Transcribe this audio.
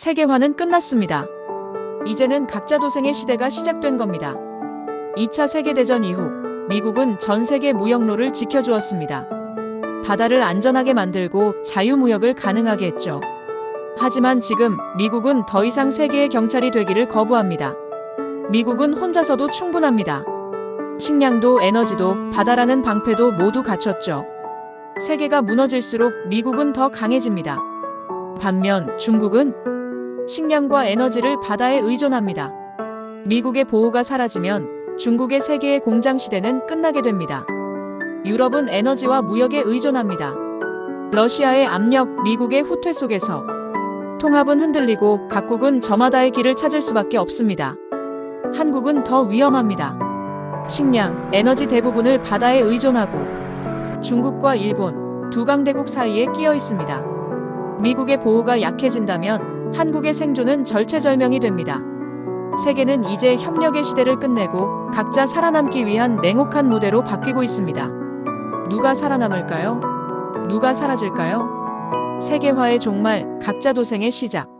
세계화는 끝났습니다. 이제는 각자 도생의 시대가 시작된 겁니다. 2차 세계대전 이후 미국은 전 세계 무역로를 지켜주었습니다. 바다를 안전하게 만들고 자유무역을 가능하게 했죠. 하지만 지금 미국은 더 이상 세계의 경찰이 되기를 거부합니다. 미국은 혼자서도 충분합니다. 식량도 에너지도 바다라는 방패도 모두 갖췄죠. 세계가 무너질수록 미국은 더 강해집니다. 반면 중국은 식량과 에너지를 바다에 의존합니다. 미국의 보호가 사라지면 중국의 세계의 공장 시대는 끝나게 됩니다. 유럽은 에너지와 무역에 의존합니다. 러시아의 압력, 미국의 후퇴 속에서 통합은 흔들리고 각국은 저마다의 길을 찾을 수밖에 없습니다. 한국은 더 위험합니다. 식량, 에너지 대부분을 바다에 의존하고 중국과 일본 두 강대국 사이에 끼어 있습니다. 미국의 보호가 약해진다면 한국의 생존은 절체절명이 됩니다. 세계는 이제 협력의 시대를 끝내고 각자 살아남기 위한 냉혹한 무대로 바뀌고 있습니다. 누가 살아남을까요? 누가 사라질까요? 세계화의 종말, 각자 도생의 시작.